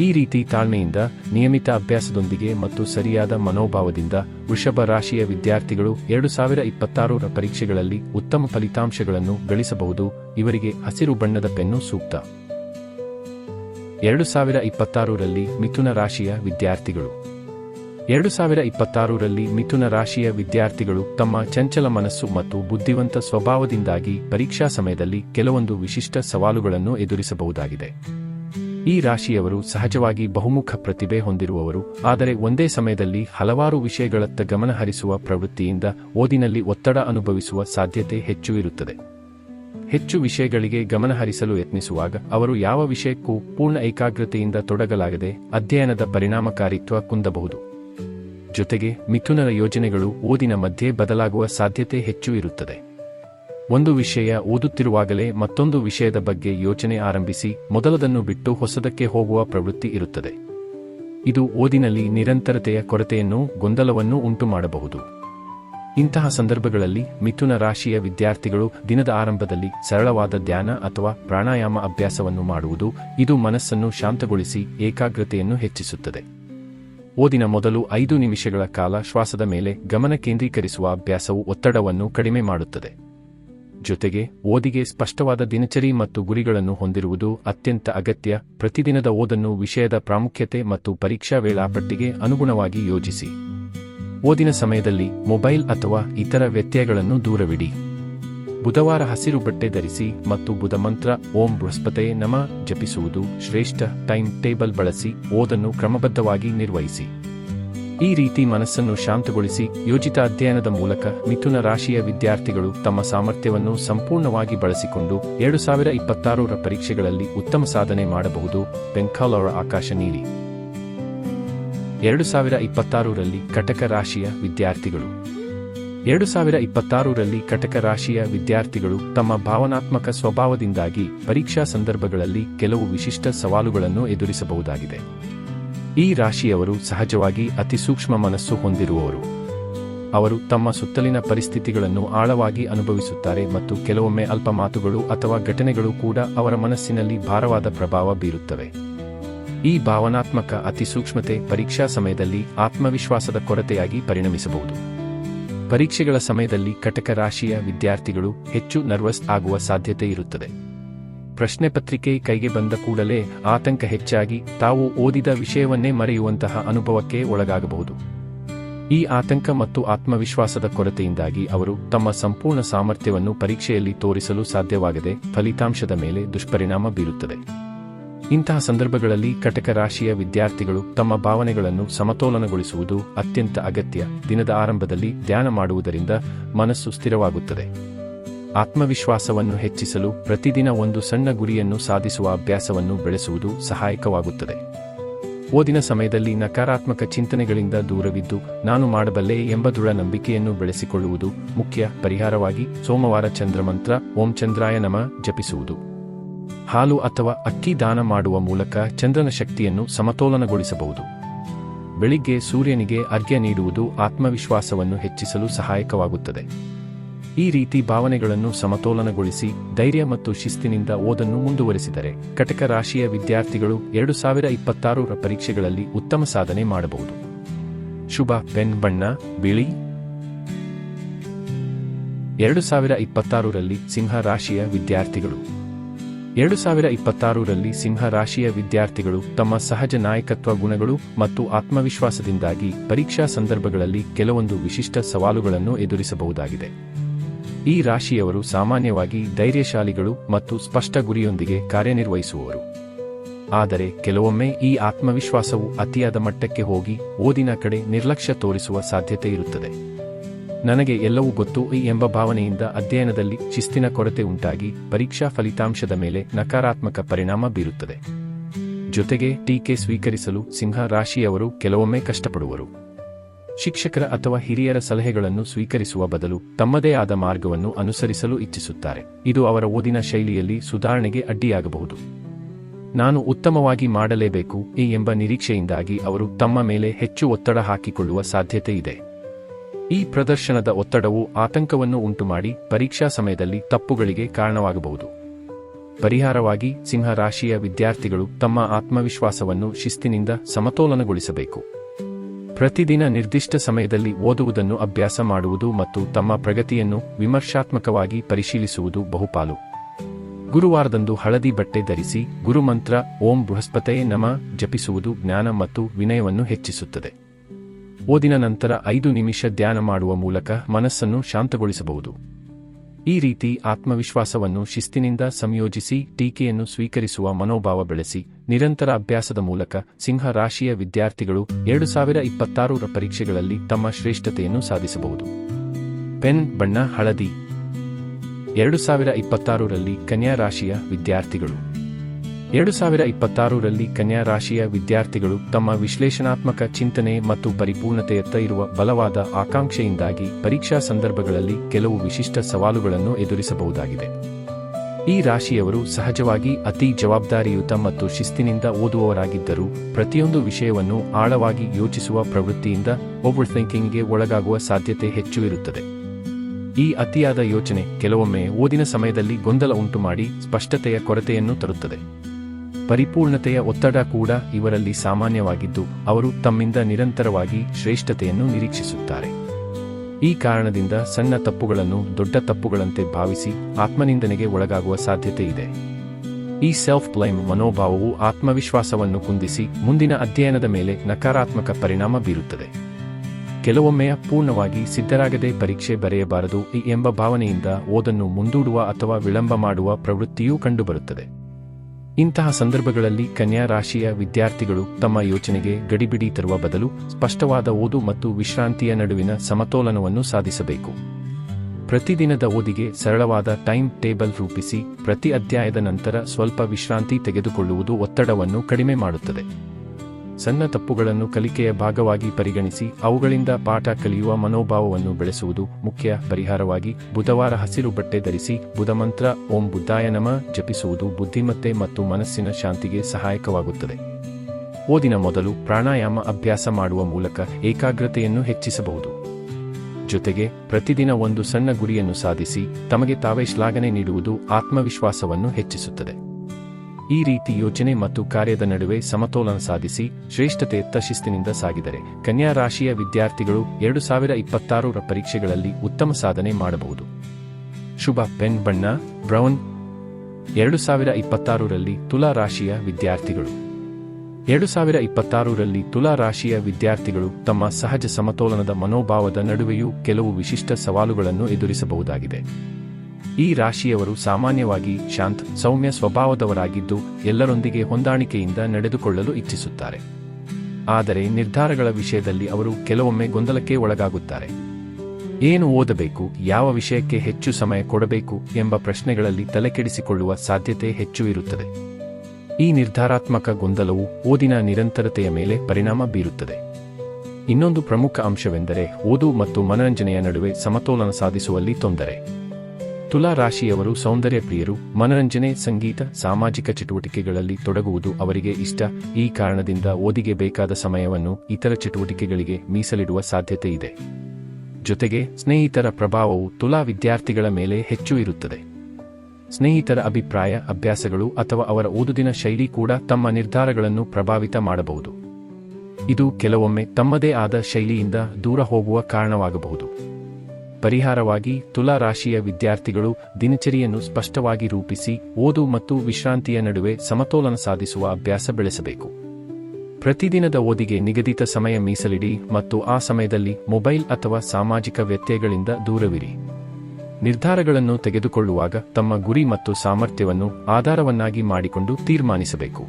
ಈ ರೀತಿ ತಾಳ್ಮೆಯಿಂದ, ನಿಯಮಿತ ಅಭ್ಯಾಸದೊಂದಿಗೆ ಮತ್ತು ಸರಿಯಾದ ಮನೋಭಾವದಿಂದ ವೃಷಭ ರಾಶಿಯ ವಿದ್ಯಾರ್ಥಿಗಳು ಎರಡು ಸಾವಿರ ಇಪ್ಪತ್ತಾರರ ಪರೀಕ್ಷೆಗಳಲ್ಲಿ ಉತ್ತಮ ಫಲಿತಾಂಶಗಳನ್ನು ಗಳಿಸಬಹುದು. ಇವರಿಗೆ ಹಸಿರು ಬಣ್ಣದ ಪೆನ್ನು ಸೂಕ್ತ. ಎರಡು ಸಾವಿರ ಇಪ್ಪತ್ತಾರರಲ್ಲಿ ಮಿಥುನ ರಾಶಿಯ ವಿದ್ಯಾರ್ಥಿಗಳು. ಎರಡು ಸಾವಿರ ಇಪ್ಪತ್ತಾರರಲ್ಲಿ ಮಿಥುನ ರಾಶಿಯ ವಿದ್ಯಾರ್ಥಿಗಳು ತಮ್ಮ ಚಂಚಲ ಮನಸ್ಸು ಮತ್ತು ಬುದ್ಧಿವಂತ ಸ್ವಭಾವದಿಂದಾಗಿ ಪರೀಕ್ಷಾ ಸಮಯದಲ್ಲಿ ಕೆಲವೊಂದು ವಿಶಿಷ್ಟ ಸವಾಲುಗಳನ್ನು ಎದುರಿಸಬಹುದಾಗಿದೆ. ಈ ರಾಶಿಯವರು ಸಹಜವಾಗಿ ಬಹುಮುಖ ಪ್ರತಿಭೆ ಹೊಂದಿರುವವರು, ಆದರೆ ಒಂದೇ ಸಮಯದಲ್ಲಿ ಹಲವಾರು ವಿಷಯಗಳತ್ತ ಗಮನಹರಿಸುವ ಪ್ರವೃತ್ತಿಯಿಂದ ಓದಿನಲ್ಲಿ ಒತ್ತಡ ಅನುಭವಿಸುವ ಸಾಧ್ಯತೆ ಹೆಚ್ಚು ಇರುತ್ತದೆ. ಹೆಚ್ಚು ವಿಷಯಗಳಿಗೆ ಗಮನಹರಿಸಲು ಯತ್ನಿಸುವಾಗ ಅವರು ಯಾವ ವಿಷಯಕ್ಕೂ ಪೂರ್ಣ ಏಕಾಗ್ರತೆಯಿಂದ ತೊಡಗಲಾಗದೆ ಅಧ್ಯಯನದ ಪರಿಣಾಮಕಾರಿತ್ವ ಕುಂದಬಹುದು. ಜೊತೆಗೆ ಮಿಥುನರ ಯೋಜನೆಗಳು ಓದಿನ ಮಧ್ಯೆ ಬದಲಾಗುವ ಸಾಧ್ಯತೆ ಹೆಚ್ಚು ಇರುತ್ತದೆ. ಒಂದು ವಿಷಯ ಓದುತ್ತಿರುವಾಗಲೇ ಮತ್ತೊಂದು ವಿಷಯದ ಬಗ್ಗೆ ಯೋಚನೆ ಆರಂಭಿಸಿ ಮೊದಲದನ್ನು ಬಿಟ್ಟು ಹೊಸದಕ್ಕೆ ಹೋಗುವ ಪ್ರವೃತ್ತಿ ಇರುತ್ತದೆ. ಇದು ಓದಿನಲ್ಲಿ ನಿರಂತರತೆಯ ಕೊರತೆಯನ್ನು ಗೊಂದಲವನ್ನು ಉಂಟುಮಾಡಬಹುದು. ಇಂತಹ ಸಂದರ್ಭಗಳಲ್ಲಿ ಮಿಥುನ ರಾಶಿಯ ವಿದ್ಯಾರ್ಥಿಗಳು ದಿನದ ಆರಂಭದಲ್ಲಿ ಸರಳವಾದ ಧ್ಯಾನ ಅಥವಾ ಪ್ರಾಣಾಯಾಮ ಅಭ್ಯಾಸವನ್ನು ಮಾಡುವುದು ಇದು ಮನಸ್ಸನ್ನು ಶಾಂತಗೊಳಿಸಿ ಏಕಾಗ್ರತೆಯನ್ನು ಹೆಚ್ಚಿಸುತ್ತದೆ. ಓದಿನ ಮೊದಲು ಐದು ನಿಮಿಷಗಳ ಕಾಲ ಶ್ವಾಸದ ಮೇಲೆ ಗಮನ ಕೇಂದ್ರೀಕರಿಸುವ ಅಭ್ಯಾಸವು ಒತ್ತಡವನ್ನು ಕಡಿಮೆ ಮಾಡುತ್ತದೆ. ಜೊತೆಗೆ ಓದಿಗೆ ಸ್ಪಷ್ಟವಾದ ದಿನಚರಿ ಮತ್ತು ಗುರಿಗಳನ್ನು ಹೊಂದಿರುವುದು ಅತ್ಯಂತ ಅಗತ್ಯ. ಪ್ರತಿದಿನದ ಓದನ್ನು ವಿಷಯದ ಪ್ರಾಮುಖ್ಯತೆ ಮತ್ತು ಪರೀಕ್ಷಾ ವೇಳಾಪಟ್ಟಿಗೆ ಅನುಗುಣವಾಗಿ ಯೋಜಿಸಿ. ಓದಿನ ಸಮಯದಲ್ಲಿ ಮೊಬೈಲ್ ಅಥವಾ ಇತರ ವ್ಯತ್ಯಯಗಳನ್ನು ದೂರವಿಡಿ. ಬುಧವಾರ ಹಸಿರು ಬಟ್ಟೆ ಧರಿಸಿ ಮತ್ತು ಬುಧ ಮಂತ್ರ ಓಂ ಬೃಹಸ್ಪತೆ ನಮ ಜಪಿಸುವುದು ಶ್ರೇಷ್ಠ ಟೈಮ್ ಟೇಬಲ್ ಬಳಸಿ ಓದನ್ನು ಕ್ರಮಬದ್ಧವಾಗಿ ನಿರ್ವಹಿಸಿ. ಈ ರೀತಿ ಮನಸ್ಸನ್ನು ಶಾಂತಗೊಳಿಸಿ ಯೋಜಿತ ಅಧ್ಯಯನದ ಮೂಲಕ ಮಿಥುನ ರಾಶಿಯ ವಿದ್ಯಾರ್ಥಿಗಳು ತಮ್ಮ ಸಾಮರ್ಥ್ಯವನ್ನು ಸಂಪೂರ್ಣವಾಗಿ ಬಳಸಿಕೊಂಡು ಎರಡು ಸಾವಿರ ಇಪ್ಪತ್ತಾರರ ಪರೀಕ್ಷೆಗಳಲ್ಲಿ ಉತ್ತಮ ಸಾಧನೆ ಮಾಡಬಹುದು. ಬೆಂಕಾಲ್ ಆಕಾಶ ನೀಡಿ ಎರಡು ಸಾವಿರ ಇಪ್ಪತ್ತಾರರಲ್ಲಿ ಕಟಕ ರಾಶಿಯ ವಿದ್ಯಾರ್ಥಿಗಳು. ಎರಡು ಸಾವಿರ ಇಪ್ಪತ್ತಾರರಲ್ಲಿ ಕಟಕ ರಾಶಿಯ ವಿದ್ಯಾರ್ಥಿಗಳು ತಮ್ಮ ಭಾವನಾತ್ಮಕ ಸ್ವಭಾವದಿಂದಾಗಿ ಪರೀಕ್ಷಾ ಸಂದರ್ಭಗಳಲ್ಲಿ ಕೆಲವು ವಿಶಿಷ್ಟ ಸವಾಲುಗಳನ್ನು ಎದುರಿಸಬಹುದಾಗಿದೆ. ಈ ರಾಶಿಯವರು ಸಹಜವಾಗಿ ಅತಿ ಸೂಕ್ಷ್ಮ ಮನಸ್ಸು ಹೊಂದಿರುವವರು. ಅವರು ತಮ್ಮ ಸುತ್ತಲಿನ ಪರಿಸ್ಥಿತಿಗಳನ್ನು ಆಳವಾಗಿ ಅನುಭವಿಸುತ್ತಾರೆ ಮತ್ತು ಕೆಲವೊಮ್ಮೆ ಅಲ್ಪ ಮಾತುಗಳು ಅಥವಾ ಘಟನೆಗಳು ಕೂಡ ಅವರ ಮನಸ್ಸಿನಲ್ಲಿ ಭಾರವಾದ ಪ್ರಭಾವ ಬೀರುತ್ತವೆ. ಈ ಭಾವನಾತ್ಮಕ ಅತಿಸೂಕ್ಷ್ಮತೆ ಪರೀಕ್ಷಾ ಸಮಯದಲ್ಲಿ ಆತ್ಮವಿಶ್ವಾಸದ ಕೊರತೆಯಾಗಿ ಪರಿಣಮಿಸಬಹುದು. ಪರೀಕ್ಷೆಗಳ ಸಮಯದಲ್ಲಿ ಕಟಕ ರಾಶಿಯ ವಿದ್ಯಾರ್ಥಿಗಳು ಹೆಚ್ಚು ನರ್ವಸ್ ಆಗುವ ಸಾಧ್ಯತೆ ಇರುತ್ತದೆ. ಪ್ರಶ್ನೆ ಪತ್ರಿಕೆ ಕೈಗೆ ಬಂದ ಕೂಡಲೇ ಆತಂಕ ಹೆಚ್ಚಾಗಿ ತಾವು ಓದಿದ ವಿಷಯವನ್ನೇ ಮರೆಯುವಂತಹ ಅನುಭವಕ್ಕೆ ಒಳಗಾಗಬಹುದು. ಈ ಆತಂಕ ಮತ್ತು ಆತ್ಮವಿಶ್ವಾಸದ ಕೊರತೆಯಿಂದಾಗಿ ಅವರು ತಮ್ಮ ಸಂಪೂರ್ಣ ಸಾಮರ್ಥ್ಯವನ್ನು ಪರೀಕ್ಷೆಯಲ್ಲಿ ತೋರಿಸಲು ಸಾಧ್ಯವಾಗದೆ ಫಲಿತಾಂಶದ ಮೇಲೆ ದುಷ್ಪರಿಣಾಮ ಬೀರುತ್ತದೆ. ಇಂತಹ ಸಂದರ್ಭಗಳಲ್ಲಿ ಕಟಕ ರಾಶಿಯ ವಿದ್ಯಾರ್ಥಿಗಳು ತಮ್ಮ ಭಾವನೆಗಳನ್ನು ಸಮತೋಲನಗೊಳಿಸುವುದು ಅತ್ಯಂತ ಅಗತ್ಯ. ದಿನದ ಆರಂಭದಲ್ಲಿ ಧ್ಯಾನ ಮಾಡುವುದರಿಂದ ಮನಸ್ಸು ಸ್ಥಿರವಾಗುತ್ತದೆ. ಆತ್ಮವಿಶ್ವಾಸವನ್ನು ಹೆಚ್ಚಿಸಲು ಪ್ರತಿದಿನ ಒಂದು ಸಣ್ಣ ಗುರಿಯನ್ನು ಸಾಧಿಸುವ ಅಭ್ಯಾಸವನ್ನು ಬೆಳೆಸುವುದು ಸಹಾಯಕವಾಗುತ್ತದೆ. ಓದಿನ ಸಮಯದಲ್ಲಿ ನಕಾರಾತ್ಮಕ ಚಿಂತನೆಗಳಿಂದ ದೂರವಿದ್ದು, ನಾನು ಮಾಡಬಲ್ಲೆ ಎಂಬ ದೃಢ ನಂಬಿಕೆಯನ್ನು ಬೆಳೆಸಿಕೊಳ್ಳುವುದು ಮುಖ್ಯ. ಪರಿಹಾರವಾಗಿ ಸೋಮವಾರ ಚಂದ್ರಮಂತ್ರ ಓಂ ಚಂದ್ರಾಯ ನಮ, ಜಪಿಸುವುದು. ಹಾಲು ಅಥವಾ ಅಕ್ಕಿ ದಾನ ಮಾಡುವ ಮೂಲಕ ಚಂದ್ರನ ಶಕ್ತಿಯನ್ನು ಸಮತೋಲನಗೊಳಿಸಬಹುದು. ಬೆಳಿಗ್ಗೆ ಸೂರ್ಯನಿಗೆ ಅರ್ಘ್ಯ ನೀಡುವುದು ಆತ್ಮವಿಶ್ವಾಸವನ್ನು ಹೆಚ್ಚಿಸಲು ಸಹಾಯಕವಾಗುತ್ತದೆ. ಈ ರೀತಿ ಭಾವನೆಗಳನ್ನು ಸಮತೋಲನಗೊಳಿಸಿ ಧೈರ್ಯ ಮತ್ತು ಶಿಸ್ತಿನಿಂದ ಓದನ್ನು ಮುಂದುವರೆಸಿದರೆ ಕಟಕ ರಾಶಿಯ ವಿದ್ಯಾರ್ಥಿಗಳು ಎರಡು ಸಾವಿರ ಇಪ್ಪತ್ತಾರರ ಪರೀಕ್ಷೆಗಳಲ್ಲಿ ಉತ್ತಮ ಸಾಧನೆ ಮಾಡಬಹುದು. ಶುಭ, ಪೆನ್, ಬಣ್ಣ, ಬಿಳಿ. ಎರಡು ಸಾವಿರ ಇಪ್ಪತ್ತಾರರಲ್ಲಿ ಸಿಂಹ ರಾಶಿಯ ವಿದ್ಯಾರ್ಥಿಗಳು. ಎರಡು ಸಾವಿರ ಇಪ್ಪತ್ತಾರರಲ್ಲಿ ಸಿಂಹ ರಾಶಿಯ ವಿದ್ಯಾರ್ಥಿಗಳು ತಮ್ಮ ಸಹಜ ನಾಯಕತ್ವ ಗುಣಗಳು ಮತ್ತು ಆತ್ಮವಿಶ್ವಾಸದಿಂದಾಗಿ ಪರೀಕ್ಷಾ ಸಂದರ್ಭಗಳಲ್ಲಿ ಕೆಲವೊಂದು ವಿಶಿಷ್ಟ ಸವಾಲುಗಳನ್ನು ಎದುರಿಸಬಹುದಾಗಿದೆ. ಈ ರಾಶಿಯವರು ಸಾಮಾನ್ಯವಾಗಿ ಧೈರ್ಯಶಾಲಿಗಳು ಮತ್ತು ಸ್ಪಷ್ಟ ಗುರಿಯೊಂದಿಗೆ ಕಾರ್ಯನಿರ್ವಹಿಸುವವರು. ಆದರೆ ಕೆಲವೊಮ್ಮೆ ಈ ಆತ್ಮವಿಶ್ವಾಸವು ಅತಿಯಾದ ಮಟ್ಟಕ್ಕೆ ಹೋಗಿ ಓದಿನ ಕಡೆ ನಿರ್ಲಕ್ಷ್ಯ ತೋರಿಸುವ ಸಾಧ್ಯತೆ ಇರುತ್ತದೆ. ನನಗೆ ಎಲ್ಲವೂ ಗೊತ್ತು ಈ ಎಂಬ ಭಾವನೆಯಿಂದ ಅಧ್ಯಯನದಲ್ಲಿ ಶಿಸ್ತಿನ ಕೊರತೆ ಉಂಟಾಗಿ ಪರೀಕ್ಷಾ ಫಲಿತಾಂಶದ ಮೇಲೆ ನಕಾರಾತ್ಮಕ ಪರಿಣಾಮ ಬೀರುತ್ತದೆ. ಜೊತೆಗೆ ಟೀಕೆ ಸ್ವೀಕರಿಸಲು ಸಿಂಹ ರಾಶಿಯವರು ಕೆಲವೊಮ್ಮೆ ಕಷ್ಟಪಡುವರು. ಶಿಕ್ಷಕರ ಅಥವಾ ಹಿರಿಯರ ಸಲಹೆಗಳನ್ನು ಸ್ವೀಕರಿಸುವ ಬದಲು ತಮ್ಮದೇ ಆದ ಮಾರ್ಗವನ್ನು ಅನುಸರಿಸಲು ಇಚ್ಛಿಸುತ್ತಾರೆ. ಇದು ಅವರ ಓದಿನ ಶೈಲಿಯಲ್ಲಿ ಸುಧಾರಣೆಗೆ ಅಡ್ಡಿಯಾಗಬಹುದು. ನಾನು ಉತ್ತಮವಾಗಿ ಮಾಡಲೇಬೇಕು ಈ ಎಂಬ ನಿರೀಕ್ಷೆಯಿಂದಾಗಿ ಅವರು ತಮ್ಮ ಮೇಲೆ ಹೆಚ್ಚು ಒತ್ತಡ ಹಾಕಿಕೊಳ್ಳುವ ಸಾಧ್ಯತೆ ಇದೆ. ಈ ಪ್ರದರ್ಶನದ ಒತ್ತಡವು ಆತಂಕವನ್ನು ಉಂಟುಮಾಡಿ ಪರೀಕ್ಷಾ ಸಮಯದಲ್ಲಿ ತಪ್ಪುಗಳಿಗೆ ಕಾರಣವಾಗಬಹುದು. ಪರಿಹಾರವಾಗಿ ಸಿಂಹ ರಾಶಿಯ ವಿದ್ಯಾರ್ಥಿಗಳು ತಮ್ಮ ಆತ್ಮವಿಶ್ವಾಸವನ್ನು ಶಿಸ್ತಿನಿಂದ ಸಮತೋಲನಗೊಳಿಸಬೇಕು. ಪ್ರತಿದಿನ ನಿರ್ದಿಷ್ಟ ಸಮಯದಲ್ಲಿ ಓದುವುದನ್ನು ಅಭ್ಯಾಸ ಮಾಡುವುದು ಮತ್ತು ತಮ್ಮ ಪ್ರಗತಿಯನ್ನು ವಿಮರ್ಶಾತ್ಮಕವಾಗಿ ಪರಿಶೀಲಿಸುವುದು ಬಹುಪಾಲು. ಗುರುವಾರದಂದು ಹಳದಿ ಬಟ್ಟೆ ಧರಿಸಿ ಗುರುಮಂತ್ರ ಓಂ ಬೃಹಸ್ಪತಯೇ ನಮ ಜಪಿಸುವುದು ಜ್ಞಾನ ಮತ್ತು ವಿನಯವನ್ನು ಹೆಚ್ಚಿಸುತ್ತದೆ. ಓದಿನ ನಂತರ ಐದು ನಿಮಿಷ ಧ್ಯಾನ ಮಾಡುವ ಮೂಲಕ ಮನಸ್ಸನ್ನು ಶಾಂತಗೊಳಿಸಬಹುದು. ಈ ರೀತಿ ಆತ್ಮವಿಶ್ವಾಸವನ್ನು ಶಿಸ್ತಿನಿಂದ ಸಂಯೋಜಿಸಿ ಟೀಕೆಯನ್ನು ಸ್ವೀಕರಿಸುವ ಮನೋಭಾವ ಬೆಳೆಸಿ ನಿರಂತರ ಅಭ್ಯಾಸದ ಮೂಲಕ ಸಿಂಹ ರಾಶಿಯ ವಿದ್ಯಾರ್ಥಿಗಳು ಎರಡು ಸಾವಿರ ಇಪ್ಪತ್ತಾರರ ಪರೀಕ್ಷೆಗಳಲ್ಲಿ ತಮ್ಮ ಶ್ರೇಷ್ಠತೆಯನ್ನು ಸಾಧಿಸಬಹುದು. ಪೆನ್, ಬಣ್ಣ, ಹಳದಿ. ಎರಡು ಸಾವಿರ ಇಪ್ಪತ್ತಾರರಲ್ಲಿ ಕನ್ಯಾ ರಾಶಿಯ ವಿದ್ಯಾರ್ಥಿಗಳು. ಎರಡು ಸಾವಿರ ಇಪ್ಪತ್ತಾರರಲ್ಲಿ ಕನ್ಯಾ ರಾಶಿಯ ವಿದ್ಯಾರ್ಥಿಗಳು ತಮ್ಮ ವಿಶ್ಲೇಷಣಾತ್ಮಕ ಚಿಂತನೆ ಮತ್ತು ಪರಿಪೂರ್ಣತೆಯತ್ತ ಇರುವ ಬಲವಾದ ಆಕಾಂಕ್ಷೆಯಿಂದಾಗಿ ಪರೀಕ್ಷಾ ಸಂದರ್ಭಗಳಲ್ಲಿ ಕೆಲವು ವಿಶಿಷ್ಟ ಸವಾಲುಗಳನ್ನು ಎದುರಿಸಬಹುದಾಗಿದೆ. ಈ ರಾಶಿಯವರು ಸಹಜವಾಗಿ ಅತಿ ಜವಾಬ್ದಾರಿಯುತ ಮತ್ತು ಶಿಸ್ತಿನಿಂದ ಓದುವವರಾಗಿದ್ದರೂ ಪ್ರತಿಯೊಂದು ವಿಷಯವನ್ನು ಆಳವಾಗಿ ಯೋಚಿಸುವ ಪ್ರವೃತ್ತಿಯಿಂದ ಓವರ್ ಥಿಂಕಿಂಗ್ಗೆ ಒಳಗಾಗುವ ಸಾಧ್ಯತೆ ಹೆಚ್ಚು ಇರುತ್ತದೆ. ಈ ಅತಿಯಾದ ಯೋಚನೆ ಕೆಲವೊಮ್ಮೆ ಓದಿನ ಸಮಯದಲ್ಲಿ ಗೊಂದಲ ಉಂಟುಮಾಡಿ ಸ್ಪಷ್ಟತೆಯ ಕೊರತೆಯನ್ನು ತರುತ್ತದೆ. ಪರಿಪೂರ್ಣತೆಯ ಒತ್ತಡ ಕೂಡ ಇವರಲ್ಲಿ ಸಾಮಾನ್ಯವಾಗಿದ್ದು, ಅವರು ತಮ್ಮಿಂದ ನಿರಂತರವಾಗಿ ಶ್ರೇಷ್ಠತೆಯನ್ನು ನಿರೀಕ್ಷಿಸುತ್ತಾರೆ. ಈ ಕಾರಣದಿಂದ ಸಣ್ಣ ತಪ್ಪುಗಳನ್ನು ದೊಡ್ಡ ತಪ್ಪುಗಳಂತೆ ಭಾವಿಸಿ ಆತ್ಮನಿಂದನೆಗೆ ಒಳಗಾಗುವ ಸಾಧ್ಯತೆ ಇದೆ. ಈ ಸೆಲ್ಫ್ ಬ್ಲೈಮ್ ಮನೋಭಾವವು ಆತ್ಮವಿಶ್ವಾಸವನ್ನು ಕುಂದಿಸಿ ಮುಂದಿನ ಅಧ್ಯಯನದ ಮೇಲೆ ನಕಾರಾತ್ಮಕ ಪರಿಣಾಮ ಬೀರುತ್ತದೆ. ಕೆಲವೊಮ್ಮೆ ಪೂರ್ಣವಾಗಿ ಸಿದ್ಧರಾಗದೆ ಪರೀಕ್ಷೆ ಬರೆಯಬಾರದು ಎಂಬ ಭಾವನೆಯಿಂದ ಓದನ್ನು ಮುಂದೂಡುವ ಅಥವಾ ವಿಳಂಬ ಮಾಡುವ ಪ್ರವೃತ್ತಿಯೂ ಕಂಡುಬರುತ್ತದೆ. ಇಂತಹ ಸಂದರ್ಭಗಳಲ್ಲಿ ಕನ್ಯಾ ರಾಶಿಯ ವಿದ್ಯಾರ್ಥಿಗಳು ತಮ್ಮ ಯೋಚನೆಗೆ ಗಡಿಬಿಡಿ ತರುವ ಬದಲು ಸ್ಪಷ್ಟವಾದ ಓದು ಮತ್ತು ವಿಶ್ರಾಂತಿಯ ನಡುವಿನ ಸಮತೋಲನವನ್ನು ಸಾಧಿಸಬೇಕು. ಪ್ರತಿದಿನದ ಓದಿಗೆ ಸರಳವಾದ ಟೈಮ್ ಟೇಬಲ್ ರೂಪಿಸಿ ಪ್ರತಿ ಅಧ್ಯಾಯದ ನಂತರ ಸ್ವಲ್ಪ ವಿಶ್ರಾಂತಿ ತೆಗೆದುಕೊಳ್ಳುವುದು ಒತ್ತಡವನ್ನು ಕಡಿಮೆ ಮಾಡುತ್ತದೆ. ಸಣ್ಣ ತಪ್ಪುಗಳನ್ನು ಕಲಿಕೆಯ ಭಾಗವಾಗಿ ಪರಿಗಣಿಸಿ ಅವುಗಳಿಂದ ಪಾಠ ಕಲಿಯುವ ಮನೋಭಾವವನ್ನು ಬೆಳೆಸುವುದು ಮುಖ್ಯ ಪರಿಹಾರವಾಗಿ ಬುಧವಾರ ಹಸಿರು ಬಟ್ಟೆ ಧರಿಸಿ ಬುಧಮಂತ್ರ ಓಂ ಬುದ್ಧಾಯ ನಮ ಜಪಿಸುವುದು ಬುದ್ಧಿಮತ್ತೆ ಮತ್ತು ಮನಸ್ಸಿನ ಶಾಂತಿಗೆ ಸಹಾಯಕವಾಗುತ್ತದೆ. ಓದಿನ ಮೊದಲು ಪ್ರಾಣಾಯಾಮ ಅಭ್ಯಾಸ ಮಾಡುವ ಮೂಲಕ ಏಕಾಗ್ರತೆಯನ್ನು ಹೆಚ್ಚಿಸಬಹುದು. ಜೊತೆಗೆ ಪ್ರತಿದಿನ ಒಂದು ಸಣ್ಣ ಗುರಿಯನ್ನು ಸಾಧಿಸಿ ತಮಗೆ ತಾವೇ ಶ್ಲಾಘನೆ ನೀಡುವುದು ಆತ್ಮವಿಶ್ವಾಸವನ್ನು ಹೆಚ್ಚಿಸುತ್ತದೆ. ಈ ರೀತಿ ಯೋಚನೆ ಮತ್ತು ಕಾರ್ಯದ ನಡುವೆ ಸಮತೋಲನ ಸಾಧಿಸಿ ಶ್ರೇಷ್ಠತೆಯತ್ತ ಶಿಸ್ತಿನಿಂದ ಸಾಗಿದರೆ ಕನ್ಯಾ ರಾಶಿಯ ವಿದ್ಯಾರ್ಥಿಗಳು ಎರಡು ಸಾವಿರ ಇಪ್ಪತ್ತಾರರ ಪರೀಕ್ಷೆಗಳಲ್ಲಿ ಉತ್ತಮ ಸಾಧನೆ ಮಾಡಬಹುದು. ಶುಭ, ಪೆನ್, ಬಣ್ಣ, ಬ್ರೌನ್, ಎರಡು ಸಾವಿರ ಇಪ್ಪತ್ತಾರರಲ್ಲಿ ತುಲಾ ರಾಶಿಯ ವಿದ್ಯಾರ್ಥಿಗಳು. ಎರಡು ಸಾವಿರ ಇಪ್ಪತ್ತಾರರಲ್ಲಿ ತುಲಾ ರಾಶಿಯ ವಿದ್ಯಾರ್ಥಿಗಳು ತಮ್ಮ ಸಹಜ ಸಮತೋಲನದ ಮನೋಭಾವದ ನಡುವೆಯೂ ಕೆಲವು ವಿಶಿಷ್ಟ ಸವಾಲುಗಳನ್ನು ಎದುರಿಸಬಹುದಾಗಿದೆ. ಈ ರಾಶಿಯವರು ಸಾಮಾನ್ಯವಾಗಿ ಶಾಂತ್, ಸೌಮ್ಯ ಸ್ವಭಾವದವರಾಗಿದ್ದು ಎಲ್ಲರೊಂದಿಗೆ ಹೊಂದಾಣಿಕೆಯಿಂದ ನಡೆದುಕೊಳ್ಳಲು ಇಚ್ಛಿಸುತ್ತಾರೆ. ಆದರೆ ನಿರ್ಧಾರಗಳ ವಿಷಯದಲ್ಲಿ ಅವರು ಕೆಲವೊಮ್ಮೆ ಗೊಂದಲಕ್ಕೆ ಒಳಗಾಗುತ್ತಾರೆ. ಏನು ಓದಬೇಕು, ಯಾವ ವಿಷಯಕ್ಕೆ ಹೆಚ್ಚು ಸಮಯ ಕೊಡಬೇಕು ಎಂಬ ಪ್ರಶ್ನೆಗಳಲ್ಲಿ ತಲೆಕೆಡಿಸಿಕೊಳ್ಳುವ ಸಾಧ್ಯತೆ ಹೆಚ್ಚು ಇರುತ್ತದೆ. ಈ ನಿರ್ಧಾರಾತ್ಮಕ ಗೊಂದಲವು ಓದಿನ ನಿರಂತರತೆಯ ಮೇಲೆ ಪರಿಣಾಮ ಬೀರುತ್ತದೆ. ಇನ್ನೊಂದು ಪ್ರಮುಖ ಅಂಶವೆಂದರೆ ಓದು ಮತ್ತು ಮನರಂಜನೆಯ ನಡುವೆ ಸಮತೋಲನ ಸಾಧಿಸುವಲ್ಲಿ ತೊಂದರೆ. ತುಲಾ ರಾಶಿಯವರು ಸೌಂದರ್ಯ ಪ್ರಿಯರು ಮನರಂಜನೆ, ಸಂಗೀತ, ಸಾಮಾಜಿಕ ಚಟುವಟಿಕೆಗಳಲ್ಲಿ ತೊಡಗುವುದು ಅವರಿಗೆ ಇಷ್ಟ. ಈ ಕಾರಣದಿಂದ ಓದಿಗೆ ಬೇಕಾದ ಸಮಯವನ್ನು ಇತರ ಚಟುವಟಿಕೆಗಳಿಗೆ ಮೀಸಲಿಡುವ ಸಾಧ್ಯತೆ ಇದೆ. ಜೊತೆಗೆ ಸ್ನೇಹಿತರ ಪ್ರಭಾವವು ತುಲಾ ವಿದ್ಯಾರ್ಥಿಗಳ ಮೇಲೆ ಹೆಚ್ಚು ಇರುತ್ತದೆ. ಸ್ನೇಹಿತರ ಅಭಿಪ್ರಾಯ, ಅಭ್ಯಾಸಗಳು ಅಥವಾ ಅವರ ಓದುದಿನ ಶೈಲಿ ಕೂಡ ತಮ್ಮ ನಿರ್ಧಾರಗಳನ್ನು ಪ್ರಭಾವಿತ ಮಾಡಬಹುದು. ಇದು ಕೆಲವೊಮ್ಮೆ ತಮ್ಮದೇ ಆದ ಶೈಲಿಯಿಂದ ದೂರ ಹೋಗುವ ಕಾರಣವಾಗಬಹುದು. ಪರಿಹಾರವಾಗಿ ತುಲಾ ರಾಶಿಯ ವಿದ್ಯಾರ್ಥಿಗಳು ದಿನಚರಿಯನ್ನು ಸ್ಪಷ್ಟವಾಗಿ ರೂಪಿಸಿ, ಓದು ಮತ್ತು ವಿಶ್ರಾಂತಿಯ ನಡುವೆ ಸಮತೋಲನ ಸಾಧಿಸುವ ಅಭ್ಯಾಸ ಬೆಳೆಸಬೇಕು. ಪ್ರತಿದಿನದ ಓದಿಗೆ ನಿಗದಿತ ಸಮಯ ಮೀಸಲಿಡಿ ಮತ್ತು ಆ ಸಮಯದಲ್ಲಿ ಮೊಬೈಲ್ ಅಥವಾ ಸಾಮಾಜಿಕ ವ್ಯತ್ಯಯಗಳಿಂದ ದೂರವಿರಿ. ನಿರ್ಧಾರಗಳನ್ನು ತೆಗೆದುಕೊಳ್ಳುವಾಗ ತಮ್ಮ ಗುರಿ ಮತ್ತು ಸಾಮರ್ಥ್ಯವನ್ನು ಆಧಾರವನ್ನಾಗಿ ಮಾಡಿಕೊಂಡು ತೀರ್ಮಾನಿಸಬೇಕು.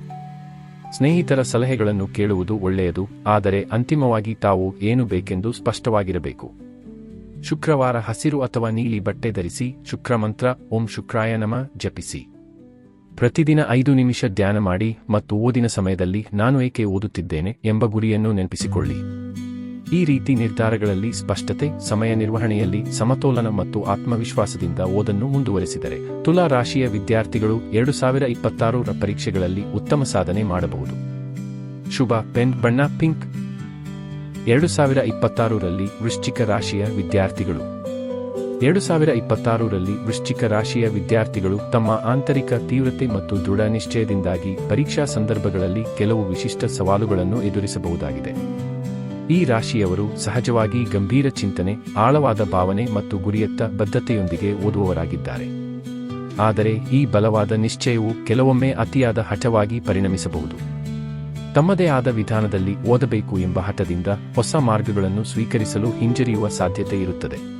ಸ್ನೇಹಿತರ ಸಲಹೆಗಳನ್ನು ಕೇಳುವುದು ಒಳ್ಳೆಯದು, ಆದರೆ ಅಂತಿಮವಾಗಿ ತಾವು ಏನು ಬೇಕೆಂದು ಸ್ಪಷ್ಟವಾಗಿರಬೇಕು. ಶುಕ್ರವಾರ ಹಸಿರು ಅಥವಾ ನೀಲಿ ಬಟ್ಟೆ ಧರಿಸಿ ಶುಕ್ರಮಂತ್ರ, ಓಂ ಶುಕ್ರಾಯ ನಮ ಜಪಿಸಿ. ಪ್ರತಿದಿನ ಐದು ನಿಮಿಷ ಧ್ಯಾನ ಮಾಡಿ ಮತ್ತು ಓದಿನ ಸಮಯದಲ್ಲಿ ನಾನು ಏಕೆ ಓದುತ್ತಿದ್ದೇನೆ ಎಂಬ ಗುರಿಯನ್ನು ನೆನಪಿಸಿಕೊಳ್ಳಿ. ಈ ರೀತಿ ನಿರ್ಧಾರಗಳಲ್ಲಿ ಸ್ಪಷ್ಟತೆ, ಸಮಯ ನಿರ್ವಹಣೆಯಲ್ಲಿ ಸಮತೋಲನ ಮತ್ತು ಆತ್ಮವಿಶ್ವಾಸದಿಂದ ಓದನ್ನು ಮುಂದುವರೆಸಿದರೆ ತುಲಾ ರಾಶಿಯ ವಿದ್ಯಾರ್ಥಿಗಳು ಎರಡು ಸಾವಿರ ಇಪ್ಪತ್ತಾರರ ಪರೀಕ್ಷೆಗಳಲ್ಲಿ ಉತ್ತಮ ಸಾಧನೆ ಮಾಡಬಹುದು. ಶುಭ, ಪೆನ್, ಬಣ್ಣ, ಪಿಂಕ್. ಎರಡು ಸಾವಿರ ಇಪ್ಪತ್ತಾರರಲ್ಲಿ ವೃಶ್ಚಿಕ ರಾಶಿಯ ವಿದ್ಯಾರ್ಥಿಗಳು. ಎರಡು ಸಾವಿರ ಇಪ್ಪತ್ತಾರರಲ್ಲಿ ವೃಶ್ಚಿಕ ರಾಶಿಯ ವಿದ್ಯಾರ್ಥಿಗಳು ತಮ್ಮ ಆಂತರಿಕ ತೀವ್ರತೆ ಮತ್ತು ದೃಢ ನಿಶ್ಚಯದಿಂದಾಗಿ ಪರೀಕ್ಷಾ ಸಂದರ್ಭಗಳಲ್ಲಿ ಕೆಲವು ವಿಶಿಷ್ಟ ಸವಾಲುಗಳನ್ನು ಎದುರಿಸಬಹುದಾಗಿದೆ. ಈ ರಾಶಿಯವರು ಸಹಜವಾಗಿ ಗಂಭೀರ ಚಿಂತನೆ, ಆಳವಾದ ಭಾವನೆ ಮತ್ತು ಗುರಿಯತ್ತ ಬದ್ಧತೆಯೊಂದಿಗೆ ಓದುವವರಾಗಿದ್ದಾರೆ. ಆದರೆ ಈ ಬಲವಾದ ನಿಶ್ಚಯವು ಕೆಲವೊಮ್ಮೆ ಅತಿಯಾದ ಹಠವಾಗಿ ಪರಿಣಮಿಸಬಹುದು. ತಮ್ಮದೇ ಆದ ವಿಧಾನದಲ್ಲಿ ಓದಬೇಕು ಎಂಬ ಹಠದಿಂದ ಹೊಸ ಮಾರ್ಗಗಳನ್ನು ಸ್ವೀಕರಿಸಲು ಹಿಂಜರಿಯುವ ಸಾಧ್ಯತೆ ಇರುತ್ತದೆ.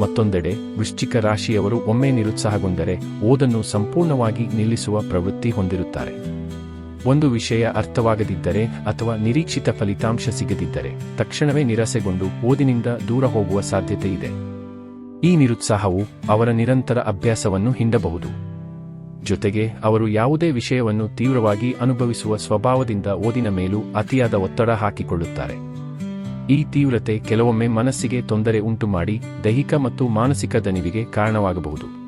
ಮತ್ತೊಂದೆಡೆ, ವೃಶ್ಚಿಕ ರಾಶಿಯವರು ಒಮ್ಮೆ ನಿರುತ್ಸಾಹಗೊಂಡರೆ ಓದನ್ನು ಸಂಪೂರ್ಣವಾಗಿ ನಿಲ್ಲಿಸುವ ಪ್ರವೃತ್ತಿ ಹೊಂದಿರುತ್ತಾರೆ. ಒಂದು ವಿಷಯ ಅರ್ಥವಾಗದಿದ್ದರೆ ಅಥವಾ ನಿರೀಕ್ಷಿತ ಫಲಿತಾಂಶ ಸಿಗದಿದ್ದರೆ ತಕ್ಷಣವೇ ನಿರಾಸೆಗೊಂಡು ಓದಿನಿಂದ ದೂರ ಹೋಗುವ ಸಾಧ್ಯತೆ ಇದೆ. ಈ ನಿರುತ್ಸಾಹವು ಅವರ ನಿರಂತರ ಅಭ್ಯಾಸವನ್ನು ಹಿಂಡಬಹುದು. ಜೊತೆಗೆ ಅವರು ಯಾವುದೇ ವಿಷಯವನ್ನು ತೀವ್ರವಾಗಿ ಅನುಭವಿಸುವ ಸ್ವಭಾವದಿಂದ ಓದಿನ ಮೇಲೂ ಅತಿಯಾದ ಒತ್ತಡ ಹಾಕಿಕೊಳ್ಳುತ್ತಾರೆ. ಈ ತೀವ್ರತೆ ಕೆಲವೊಮ್ಮೆ ಮನಸ್ಸಿಗೆ ತೊಂದರೆ ಉಂಟುಮಾಡಿ ದೈಹಿಕ ಮತ್ತು ಮಾನಸಿಕ ದಣಿವಿಗೆ ಕಾರಣವಾಗಬಹುದು.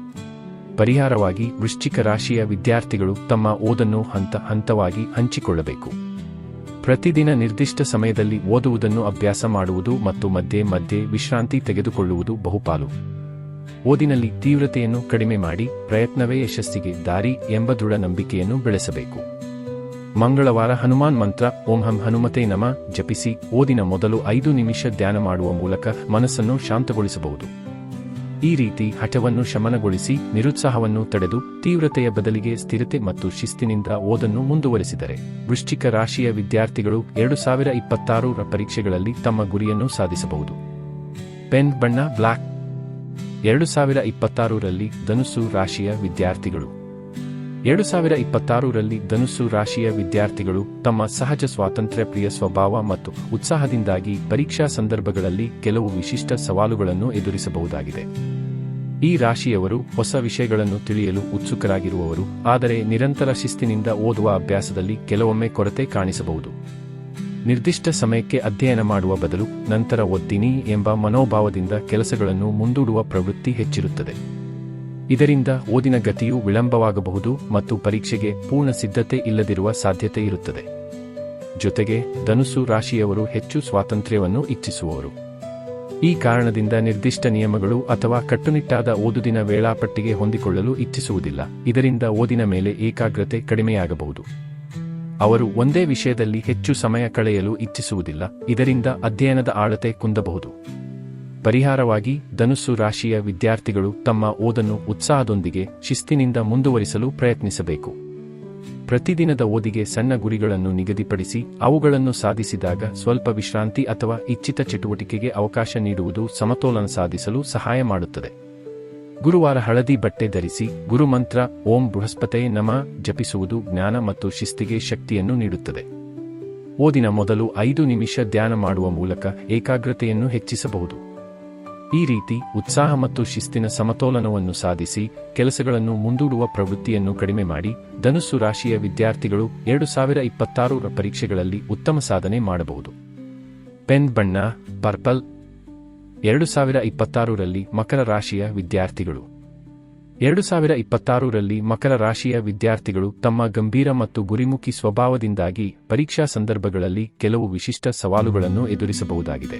ಪರಿಹಾರವಾಗಿ ವೃಶ್ಚಿಕ ರಾಶಿಯ ವಿದ್ಯಾರ್ಥಿಗಳು ತಮ್ಮ ಓದನ್ನು ಹಂತ ಹಂತವಾಗಿ ಹಂಚಿಕೊಳ್ಳಬೇಕು. ಪ್ರತಿದಿನ ನಿರ್ದಿಷ್ಟ ಸಮಯದಲ್ಲಿ ಓದುವುದನ್ನು ಅಭ್ಯಾಸ ಮಾಡುವುದು ಮತ್ತು ಮಧ್ಯೆ ಮಧ್ಯೆ ವಿಶ್ರಾಂತಿ ತೆಗೆದುಕೊಳ್ಳುವುದು ಬಹುಪಾಲು. ಓದಿನಲ್ಲಿ ತೀವ್ರತೆಯನ್ನು ಕಡಿಮೆ ಮಾಡಿ ಪ್ರಯತ್ನವೇ ಯಶಸ್ಸಿಗೆ ದಾರಿ ಎಂಬ ದೃಢ ನಂಬಿಕೆಯನ್ನು ಬೆಳೆಸಬೇಕು. ಮಂಗಳವಾರ ಹನುಮಾನ್ ಮಂತ್ರ, ಓಂ ಹಂ ಹನುಮತೆ ನಮ, ಜಪಿಸಿ ಓದಿನ ಮೊದಲು ಐದು ನಿಮಿಷ ಧ್ಯಾನ ಮಾಡುವ ಮೂಲಕ ಮನಸ್ಸನ್ನು ಶಾಂತಗೊಳಿಸಬಹುದು. ಈ ರೀತಿ ಹಠವನ್ನು ಶಮನಗೊಳಿಸಿ ನಿರುತ್ಸಾಹವನ್ನು ತಡೆದು ತೀವ್ರತೆಯ ಬದಲಿಗೆ ಸ್ಥಿರತೆ ಮತ್ತು ಶಿಸ್ತಿನಿಂದ ಓದನ್ನು ಮುಂದುವರೆಸಿದರೆ ವೃಶ್ಚಿಕ ರಾಶಿಯ ವಿದ್ಯಾರ್ಥಿಗಳು ಎರಡು ಸಾವಿರ ಇಪ್ಪತ್ತಾರರ ಪರೀಕ್ಷೆಗಳಲ್ಲಿ ತಮ್ಮ ಗುರಿಯನ್ನು ಸಾಧಿಸಬಹುದು. ಪೆನ್, ಬಣ್ಣ, ಬ್ಲಾಕ್ ಎರಡು ಸಾವಿರ ಇಪ್ಪತ್ತಾರರಲ್ಲಿ ಧನುಸ್ಸು ರಾಶಿಯ ವಿದ್ಯಾರ್ಥಿಗಳು. ಎರಡು ಸಾವಿರ ಇಪ್ಪತ್ತಾರರಲ್ಲಿ ಧನುಸ್ಸು ರಾಶಿಯ ವಿದ್ಯಾರ್ಥಿಗಳು ತಮ್ಮ ಸಹಜ ಸ್ವಾತಂತ್ರ್ಯ ಪ್ರಿಯ ಸ್ವಭಾವ ಮತ್ತು ಉತ್ಸಾಹದಿಂದಾಗಿ ಪರೀಕ್ಷಾ ಸಂದರ್ಭಗಳಲ್ಲಿ ಕೆಲವು ವಿಶಿಷ್ಟ ಸವಾಲುಗಳನ್ನು ಎದುರಿಸಬಹುದಾಗಿದೆ. ಈ ರಾಶಿಯವರು ಹೊಸ ವಿಷಯಗಳನ್ನು ತಿಳಿಯಲು ಉತ್ಸುಕರಾಗಿರುವವರು, ಆದರೆ ನಿರಂತರ ಶಿಸ್ತಿನಿಂದ ಓದುವ ಅಭ್ಯಾಸದಲ್ಲಿ ಕೆಲವೊಮ್ಮೆ ಕೊರತೆ ಕಾಣಿಸಬಹುದು. ನಿರ್ದಿಷ್ಟ ಸಮಯಕ್ಕೆ ಅಧ್ಯಯನ ಮಾಡುವ ಬದಲು ನಂತರ ಒದ್ದಿನಿ ಎಂಬ ಮನೋಭಾವದಿಂದ ಕೆಲಸಗಳನ್ನು ಮುಂದೂಡುವ ಪ್ರವೃತ್ತಿ ಹೆಚ್ಚಿರುತ್ತದೆ. ಇದರಿಂದ ಓದಿನ ಗತಿಯು ವಿಳಂಬವಾಗಬಹುದು ಮತ್ತು ಪರೀಕ್ಷೆಗೆ ಪೂರ್ಣ ಸಿದ್ಧತೆ ಇಲ್ಲದಿರುವ ಸಾಧ್ಯತೆ ಇರುತ್ತದೆ. ಜೊತೆಗೆ ಧನುಸು ರಾಶಿಯವರು ಹೆಚ್ಚು ಸ್ವಾತಂತ್ರ್ಯವನ್ನು ಇಚ್ಛಿಸುವವರು. ಈ ಕಾರಣದಿಂದ ನಿರ್ದಿಷ್ಟ ನಿಯಮಗಳು ಅಥವಾ ಕಟ್ಟುನಿಟ್ಟಾದ ಓದುದಿನ ವೇಳಾಪಟ್ಟಿಗೆ ಹೊಂದಿಕೊಳ್ಳಲು ಇಚ್ಛಿಸುವುದಿಲ್ಲ. ಇದರಿಂದ ಓದಿನ ಮೇಲೆ ಏಕಾಗ್ರತೆ ಕಡಿಮೆಯಾಗಬಹುದು. ಅವರು ಒಂದೇ ವಿಷಯದಲ್ಲಿ ಹೆಚ್ಚು ಸಮಯ ಕಳೆಯಲು ಇಚ್ಛಿಸುವುದಿಲ್ಲ. ಇದರಿಂದ ಅಧ್ಯಯನದ ಆಳತೆ ಕುಂದಬಹುದು. ಪರಿಹಾರವಾಗಿ, ಧನುಸ್ಸು ರಾಶಿಯ ವಿದ್ಯಾರ್ಥಿಗಳು ತಮ್ಮ ಓದನ್ನು ಉತ್ಸಾಹದೊಂದಿಗೆ ಶಿಸ್ತಿನಿಂದ ಮುಂದುವರಿಸಲು ಪ್ರಯತ್ನಿಸಬೇಕು. ಪ್ರತಿದಿನದ ಓದಿಗೆ ಸಣ್ಣ ಗುರಿಗಳನ್ನು ನಿಗದಿಪಡಿಸಿ, ಅವುಗಳನ್ನು ಸಾಧಿಸಿದಾಗ ಸ್ವಲ್ಪ ವಿಶ್ರಾಂತಿ ಅಥವಾ ಇಚ್ಛಿತ ಚಟುವಟಿಕೆಗೆ ಅವಕಾಶ ನೀಡುವುದು ಸಮತೋಲನ ಸಾಧಿಸಲು ಸಹಾಯ ಮಾಡುತ್ತದೆ. ಗುರುವಾರ ಹಳದಿ ಬಟ್ಟೆ ಧರಿಸಿ ಗುರುಮಂತ್ರ ಓಂ ಬೃಹಸ್ಪತೆ ನಮ ಜಪಿಸುವುದು ಜ್ಞಾನ ಮತ್ತು ಶಿಸ್ತಿಗೆ ಶಕ್ತಿಯನ್ನು ನೀಡುತ್ತದೆ. ಓದಿನ ಮೊದಲು ಐದು ನಿಮಿಷ ಧ್ಯಾನ ಮಾಡುವ ಮೂಲಕ ಏಕಾಗ್ರತೆಯನ್ನು ಹೆಚ್ಚಿಸಬಹುದು. ಈ ರೀತಿ ಉತ್ಸಾಹ ಮತ್ತು ಶಿಸ್ತಿನ ಸಮತೋಲನವನ್ನು ಸಾಧಿಸಿ ಕೆಲಸಗಳನ್ನು ಮುಂದೂಡುವ ಪ್ರವೃತ್ತಿಯನ್ನು ಕಡಿಮೆ ಮಾಡಿ ಧನುಸ್ಸು ರಾಶಿಯ ವಿದ್ಯಾರ್ಥಿಗಳು ಎರಡು ಸಾವಿರ ಇಪ್ಪತ್ತಾರರ ಪರೀಕ್ಷೆಗಳಲ್ಲಿ ಉತ್ತಮ ಸಾಧನೆ ಮಾಡಬಹುದು. ಪೆನ್, ಬಣ್ಣ, ಪರ್ಪಲ್ ಎರಡು ಸಾವಿರ ಇಪ್ಪತ್ತಾರರಲ್ಲಿ ಮಕರ ರಾಶಿಯ ವಿದ್ಯಾರ್ಥಿಗಳು. ಎರಡು ಸಾವಿರ ಇಪ್ಪತ್ತಾರರಲ್ಲಿ ಮಕರ ರಾಶಿಯ ವಿದ್ಯಾರ್ಥಿಗಳು ತಮ್ಮ ಗಂಭೀರ ಮತ್ತು ಗುರಿಮುಖಿ ಸ್ವಭಾವದಿಂದಾಗಿ ಪರೀಕ್ಷಾ ಸಂದರ್ಭಗಳಲ್ಲಿ ಕೆಲವು ವಿಶಿಷ್ಟ ಸವಾಲುಗಳನ್ನು ಎದುರಿಸಬಹುದಾಗಿದೆ.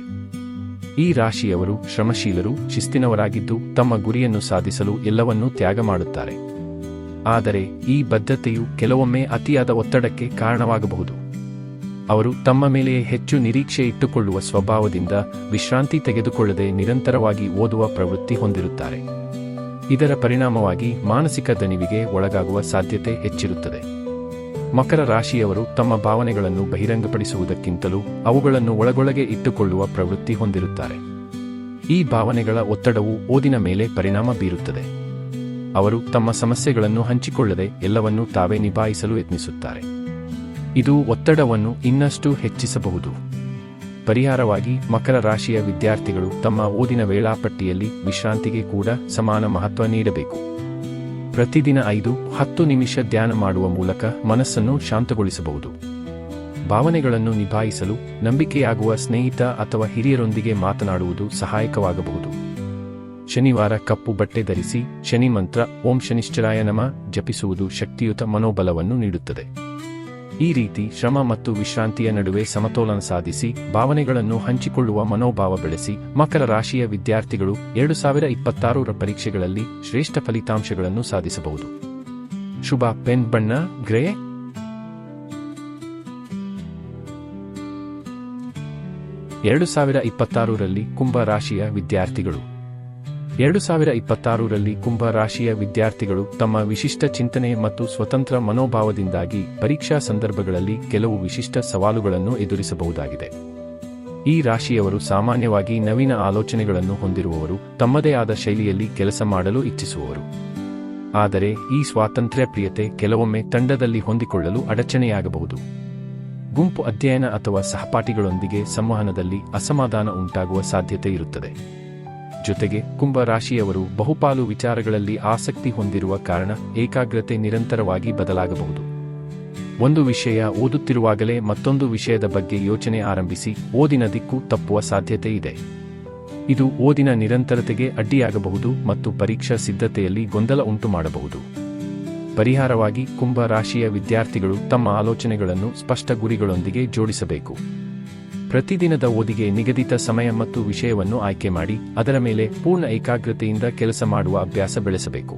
ಈ ರಾಶಿಯವರು ಶ್ರಮಶೀಲರು, ಶಿಸ್ತಿನವರಾಗಿದ್ದು ತಮ್ಮ ಗುರಿಯನ್ನು ಸಾಧಿಸಲು ಎಲ್ಲವನ್ನೂ ತ್ಯಾಗ ಮಾಡುತ್ತಾರೆ. ಆದರೆ ಈ ಬದ್ಧತೆಯು ಕೆಲವೊಮ್ಮೆ ಅತಿಯಾದ ಒತ್ತಡಕ್ಕೆ ಕಾರಣವಾಗಬಹುದು. ಅವರು ತಮ್ಮ ಮೇಲೆಯೇ ಹೆಚ್ಚು ನಿರೀಕ್ಷೆ ಇಟ್ಟುಕೊಳ್ಳುವ ಸ್ವಭಾವದಿಂದ ವಿಶ್ರಾಂತಿ ತೆಗೆದುಕೊಳ್ಳದೆ ನಿರಂತರವಾಗಿ ಓದುವ ಪ್ರವೃತ್ತಿ ಹೊಂದಿರುತ್ತಾರೆ. ಇದರ ಪರಿಣಾಮವಾಗಿ ಮಾನಸಿಕ ದಣಿವಿಗೆ ಒಳಗಾಗುವ ಸಾಧ್ಯತೆ ಹೆಚ್ಚಿರುತ್ತದೆ. ಮಕರ ರಾಶಿಯವರು ತಮ್ಮ ಭಾವನೆಗಳನ್ನು ಬಹಿರಂಗಪಡಿಸುವುದಕ್ಕಿಂತಲೂ ಅವುಗಳನ್ನು ಒಳಗೊಳಗೆ ಇಟ್ಟುಕೊಳ್ಳುವ ಪ್ರವೃತ್ತಿ ಹೊಂದಿರುತ್ತಾರೆ. ಈ ಭಾವನೆಗಳ ಒತ್ತಡವು ಓದಿನ ಮೇಲೆ ಪರಿಣಾಮ ಬೀರುತ್ತದೆ. ಅವರು ತಮ್ಮ ಸಮಸ್ಯೆಗಳನ್ನು ಹಂಚಿಕೊಳ್ಳದೆ ಎಲ್ಲವನ್ನೂ ತಾವೇ ನಿಭಾಯಿಸಲು ಯತ್ನಿಸುತ್ತಾರೆ. ಇದು ಒತ್ತಡವನ್ನು ಇನ್ನಷ್ಟು ಹೆಚ್ಚಿಸಬಹುದು. ಪರಿಹಾರವಾಗಿ, ಮಕರ ರಾಶಿಯ ವಿದ್ಯಾರ್ಥಿಗಳು ತಮ್ಮ ಓದಿನ ವೇಳಾಪಟ್ಟಿಯಲ್ಲಿ ವಿಶ್ರಾಂತಿಗೆ ಕೂಡ ಸಮಾನ ಮಹತ್ವ ನೀಡಬೇಕು. ಪ್ರತಿದಿನ ಐದು, ಹತ್ತು ನಿಮಿಷ ಧ್ಯಾನ ಮಾಡುವ ಮೂಲಕ ಮನಸ್ಸನ್ನು ಶಾಂತಗೊಳಿಸಬಹುದು. ಭಾವನೆಗಳನ್ನು ನಿಭಾಯಿಸಲು, ನಂಬಿಕೆಯಾಗುವ ಸ್ನೇಹಿತ ಅಥವಾ ಹಿರಿಯರೊಂದಿಗೆ ಮಾತನಾಡುವುದು ಸಹಾಯಕವಾಗಬಹುದು. ಶನಿವಾರ ಕಪ್ಪು ಬಟ್ಟೆ ಧರಿಸಿ, ಶನಿ ಮಂತ್ರ, ಓಂ ಶನಿಶ್ಚರಾಯ ನಮ, ಜಪಿಸುವುದು ಶಕ್ತಿಯುತ ಮನೋಬಲವನ್ನು ನೀಡುತ್ತದೆ. ಈ ರೀತಿ ಶ್ರಮ ಮತ್ತು ವಿಶ್ರಾಂತಿಯ ನಡುವೆ ಸಮತೋಲನ ಸಾಧಿಸಿ, ಭಾವನೆಗಳನ್ನು ಹಂಚಿಕೊಳ್ಳುವ ಮನೋಭಾವ ಬೆಳೆಸಿ, ಮಕರ ರಾಶಿಯ ವಿದ್ಯಾರ್ಥಿಗಳು ಎರಡು ಸಾವಿರ ಇಪ್ಪತ್ತಾರರ ಪರೀಕ್ಷೆಗಳಲ್ಲಿ ಶ್ರೇಷ್ಠ ಫಲಿತಾಂಶಗಳನ್ನು ಸಾಧಿಸಬಹುದು. ಶುಭ. ಪೆನ್, ಬಣ್ಣ, ಗ್ರೇ. ಎರಡು ಸಾವಿರ ಇಪ್ಪತ್ತಾರರಲ್ಲಿ ಕುಂಭ ರಾಶಿಯ ವಿದ್ಯಾರ್ಥಿಗಳು. ಎರಡು ಸಾವಿರ ಇಪ್ಪತ್ತಾರರಲ್ಲಿ ಕುಂಭ ರಾಶಿಯ ವಿದ್ಯಾರ್ಥಿಗಳು ತಮ್ಮ ವಿಶಿಷ್ಟ ಚಿಂತನೆ ಮತ್ತು ಸ್ವತಂತ್ರ ಮನೋಭಾವದಿಂದಾಗಿ ಪರೀಕ್ಷಾ ಸಂದರ್ಭಗಳಲ್ಲಿ ಕೆಲವು ವಿಶಿಷ್ಟ ಸವಾಲುಗಳನ್ನು ಎದುರಿಸಬಹುದಾಗಿದೆ. ಈ ರಾಶಿಯವರು ಸಾಮಾನ್ಯವಾಗಿ ನವೀನ ಆಲೋಚನೆಗಳನ್ನು ಹೊಂದಿರುವವರು, ತಮ್ಮದೇ ಆದ ಶೈಲಿಯಲ್ಲಿ ಕೆಲಸ ಮಾಡಲು ಇಚ್ಛಿಸುವವರು. ಆದರೆ ಈ ಸ್ವಾತಂತ್ರ್ಯ ಪ್ರಿಯತೆ ಕೆಲವೊಮ್ಮೆ ತಂಡದಲ್ಲಿ ಹೊಂದಿಕೊಳ್ಳಲು ಅಡಚಣೆಯಾಗಬಹುದು. ಗುಂಪು ಅಧ್ಯಯನ ಅಥವಾ ಸಹಪಾಠಿಗಳೊಂದಿಗೆ ಸಂವಹನದಲ್ಲಿ ಅಸಮಾಧಾನ ಉಂಟಾಗುವ ಸಾಧ್ಯತೆ ಇರುತ್ತದೆ. ಜೊತೆಗೆ ಕುಂಭ ರಾಶಿಯವರು ಬಹುಪಾಲು ವಿಚಾರಗಳಲ್ಲಿ ಆಸಕ್ತಿ ಹೊಂದಿರುವ ಕಾರಣ ಏಕಾಗ್ರತೆ ನಿರಂತರವಾಗಿ ಬದಲಾಗಬಹುದು. ಒಂದು ವಿಷಯ ಓದುತ್ತಿರುವಾಗಲೇ ಮತ್ತೊಂದು ವಿಷಯದ ಬಗ್ಗೆ ಯೋಚನೆ ಆರಂಭಿಸಿ, ಓದಿನ ದಿಕ್ಕು ತಪ್ಪುವ ಸಾಧ್ಯತೆ ಇದೆ. ಇದು ಓದಿನ ನಿರಂತರತೆಗೆ ಅಡ್ಡಿಯಾಗಬಹುದು ಮತ್ತು ಪರೀಕ್ಷಾ ಸಿದ್ಧತೆಯಲ್ಲಿ ಗೊಂದಲ ಉಂಟು ಮಾಡಬಹುದು ಪರಿಹಾರವಾಗಿ ಕುಂಭ ರಾಶಿಯ ವಿದ್ಯಾರ್ಥಿಗಳು ತಮ್ಮ ಆಲೋಚನೆಗಳನ್ನು ಸ್ಪಷ್ಟ ಗುರಿಗಳೊಂದಿಗೆ ಜೋಡಿಸಬೇಕು. ಪ್ರತಿದಿನದ ಓದಿಗೆ ನಿಗದಿತ ಸಮಯ ಮತ್ತು ವಿಷಯವನ್ನು ಆಯ್ಕೆ ಮಾಡಿ, ಅದರ ಮೇಲೆ ಪೂರ್ಣ ಏಕಾಗ್ರತೆಯಿಂದ ಕೆಲಸ ಮಾಡುವ ಅಭ್ಯಾಸ ಬೆಳೆಸಬೇಕು.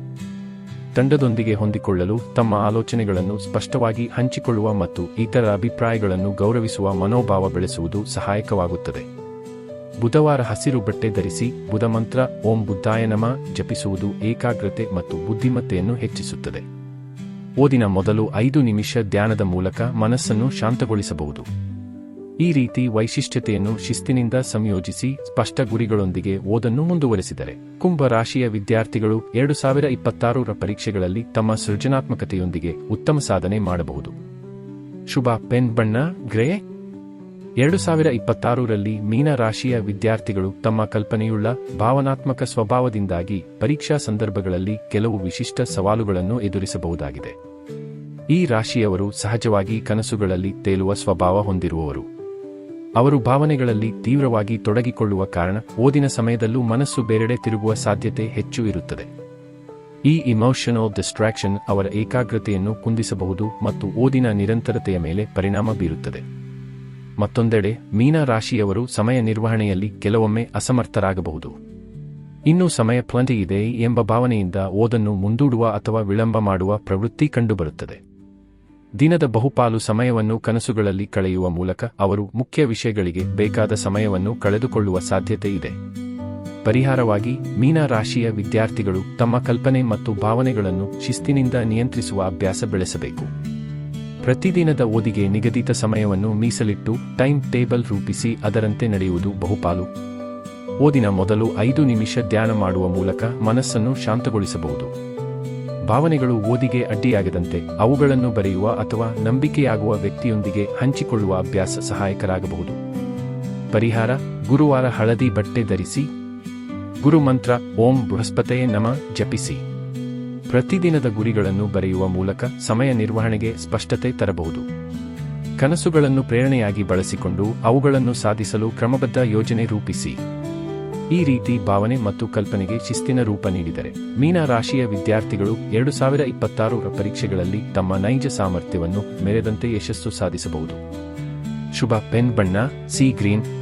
ತಂಡದೊಂದಿಗೆ ಹೊಂದಿಕೊಳ್ಳಲು ತಮ್ಮ ಆಲೋಚನೆಗಳನ್ನು ಸ್ಪಷ್ಟವಾಗಿ ಹಂಚಿಕೊಳ್ಳುವ ಮತ್ತು ಇತರ ಅಭಿಪ್ರಾಯಗಳನ್ನು ಗೌರವಿಸುವ ಮನೋಭಾವ ಬೆಳೆಸುವುದು ಸಹಾಯಕವಾಗುತ್ತದೆ. ಬುಧವಾರ ಹಸಿರು ಬಟ್ಟೆ ಧರಿಸಿ ಬುಧಮಂತ್ರ ಓಂ ಬುದ್ಧಾಯನಮ ಜಪಿಸುವುದು ಏಕಾಗ್ರತೆ ಮತ್ತು ಬುದ್ಧಿಮತ್ತೆಯನ್ನು ಹೆಚ್ಚಿಸುತ್ತದೆ. ಓದಿನ ಮೊದಲು ಐದು ನಿಮಿಷ ಧ್ಯಾನದ ಮೂಲಕ ಮನಸ್ಸನ್ನು ಶಾಂತಗೊಳಿಸಬಹುದು. ಈ ರೀತಿ ವೈಶಿಷ್ಟ್ಯತೆಯನ್ನು ಶಿಸ್ತಿನಿಂದ ಸಂಯೋಜಿಸಿ ಸ್ಪಷ್ಟ ಗುರಿಗಳೊಂದಿಗೆ ಓದನ್ನು ಮುಂದುವರೆಸಿದರೆ ಕುಂಭ ರಾಶಿಯ ವಿದ್ಯಾರ್ಥಿಗಳು ಎರಡು ಸಾವಿರ ಇಪ್ಪತ್ತಾರರ ಪರೀಕ್ಷೆಗಳಲ್ಲಿ ತಮ್ಮ ಸೃಜನಾತ್ಮಕತೆಯೊಂದಿಗೆ ಉತ್ತಮ ಸಾಧನೆ ಮಾಡಬಹುದು. ಶುಭ, ಪೆನ್, ಬಣ್ಣ, ಗ್ರೇ. ಎರಡು ಸಾವಿರ ಇಪ್ಪತ್ತಾರರಲ್ಲಿ ಮೀನ ರಾಶಿಯ ವಿದ್ಯಾರ್ಥಿಗಳು ತಮ್ಮ ಕಲ್ಪನೆಯುಳ್ಳ ಭಾವನಾತ್ಮಕ ಸ್ವಭಾವದಿಂದಾಗಿ ಪರೀಕ್ಷಾ ಸಂದರ್ಭಗಳಲ್ಲಿ ಕೆಲವು ವಿಶಿಷ್ಟ ಸವಾಲುಗಳನ್ನು ಎದುರಿಸಬಹುದಾಗಿದೆ. ಈ ರಾಶಿಯವರು ಸಹಜವಾಗಿ ಕನಸುಗಳಲ್ಲಿ ತೇಲುವ ಸ್ವಭಾವ ಹೊಂದಿರುವವರು. ಅವರು ಭಾವನೆಗಳಲ್ಲಿ ತೀವ್ರವಾಗಿ ತೊಡಗಿಕೊಳ್ಳುವ ಕಾರಣ ಓದಿನ ಸಮಯದಲ್ಲೂ ಮನಸ್ಸು ಬೇರೆಡೆ ತಿರುಗುವ ಸಾಧ್ಯತೆ ಹೆಚ್ಚು ಇರುತ್ತದೆ. ಈ ಇಮೋಷನಲ್ ಡಿಸ್ಟ್ರಾಕ್ಷನ್ ಅವರ ಏಕಾಗ್ರತೆಯನ್ನು ಕುಂದಿಸಬಹುದು ಮತ್ತು ಓದಿನ ನಿರಂತರತೆಯ ಮೇಲೆ ಪರಿಣಾಮ ಬೀರುತ್ತದೆ. ಮತ್ತೊಂದೆಡೆ, ಮೀನ ರಾಶಿಯವರು ಸಮಯ ನಿರ್ವಹಣೆಯಲ್ಲಿ ಕೆಲವೊಮ್ಮೆ ಅಸಮರ್ಥರಾಗಬಹುದು. ಇನ್ನೂ ಸಮಯ ಪ್ಲಂಟಿ ಇದೆ ಎಂಬ ಭಾವನೆಯಿಂದ ಓದನ್ನು ಮುಂದೂಡುವ ಅಥವಾ ವಿಳಂಬ ಮಾಡುವ ಪ್ರವೃತ್ತಿ ಕಂಡುಬರುತ್ತದೆ. ದಿನದ ಬಹುಪಾಲು ಸಮಯವನ್ನು ಕನಸುಗಳಲ್ಲಿ ಕಳೆಯುವ ಮೂಲಕ ಅವರು ಮುಖ್ಯ ವಿಷಯಗಳಿಗೆ ಬೇಕಾದ ಸಮಯವನ್ನು ಕಳೆದುಕೊಳ್ಳುವ ಸಾಧ್ಯತೆ ಇದೆ. ಪರಿಹಾರವಾಗಿ, ಮೀನ ರಾಶಿಯ ವಿದ್ಯಾರ್ಥಿಗಳು ತಮ್ಮ ಕಲ್ಪನೆ ಮತ್ತು ಭಾವನೆಗಳನ್ನು ಶಿಸ್ತಿನಿಂದ ನಿಯಂತ್ರಿಸುವ ಅಭ್ಯಾಸ ಬೆಳೆಸಬೇಕು. ಪ್ರತಿದಿನದ ಓದಿಗೆ ನಿಗದಿತ ಸಮಯವನ್ನು ಮೀಸಲಿಟ್ಟು ಟೈಮ್ ಟೇಬಲ್ ರೂಪಿಸಿ ಅದರಂತೆ ನಡೆಯುವುದು ಬಹುಪಾಲು. ಓದಿನ ಮೊದಲು ಐದು ನಿಮಿಷ ಧ್ಯಾನ ಮಾಡುವ ಮೂಲಕ ಮನಸ್ಸನ್ನು ಶಾಂತಗೊಳಿಸಬಹುದು. ಭಾವನೆಗಳು ಓದಿಗೆ ಅಡ್ಡಿಯಾಗದಂತೆ ಅವುಗಳನ್ನು ಬರೆಯುವ ಅಥವಾ ನಂಬಿಕೆಯಾಗುವ ವ್ಯಕ್ತಿಯೊಂದಿಗೆ ಹಂಚಿಕೊಳ್ಳುವ ಅಭ್ಯಾಸ ಸಹಾಯಕರಾಗಬಹುದು. ಪರಿಹಾರ, ಗುರುವಾರ ಹಳದಿ ಬಟ್ಟೆ ಧರಿಸಿ. ಗುರುಮಂತ್ರ, ಓಂ ಬೃಹಸ್ಪತೆಯೇ ನಮ ಜಪಿಸಿ. ಪ್ರತಿದಿನದ ಗುರಿಗಳನ್ನು ಬರೆಯುವ ಮೂಲಕ ಸಮಯ ನಿರ್ವಹಣೆಗೆ ಸ್ಪಷ್ಟತೆ ತರಬಹುದು. ಕನಸುಗಳನ್ನು ಪ್ರೇರಣೆಯಾಗಿ ಬಳಸಿಕೊಂಡು ಅವುಗಳನ್ನು ಸಾಧಿಸಲು ಕ್ರಮಬದ್ಧ ಯೋಜನೆ ರೂಪಿಸಿ. ಈ ರೀತಿ ಭಾವನೆ ಮತ್ತು ಕಲ್ಪನೆಗೆ ಶಿಸ್ತಿನ ರೂಪ ನೀಡಿದರೆ, ಮೀನ ರಾಶಿಯ ವಿದ್ಯಾರ್ಥಿಗಳು ಎರಡು ಸಾವಿರ ಇಪ್ಪತ್ತಾರರ ಪರೀಕ್ಷೆಗಳಲ್ಲಿ ತಮ್ಮ ನೈಜ ಸಾಮರ್ಥ್ಯವನ್ನು ಮೆರೆದಂತೆ ಯಶಸ್ಸು ಸಾಧಿಸಬಹುದು. ಶುಭ, ಪೆನ್ ಬಣ್ಣ, ಸಿ ಗ್ರೀನ್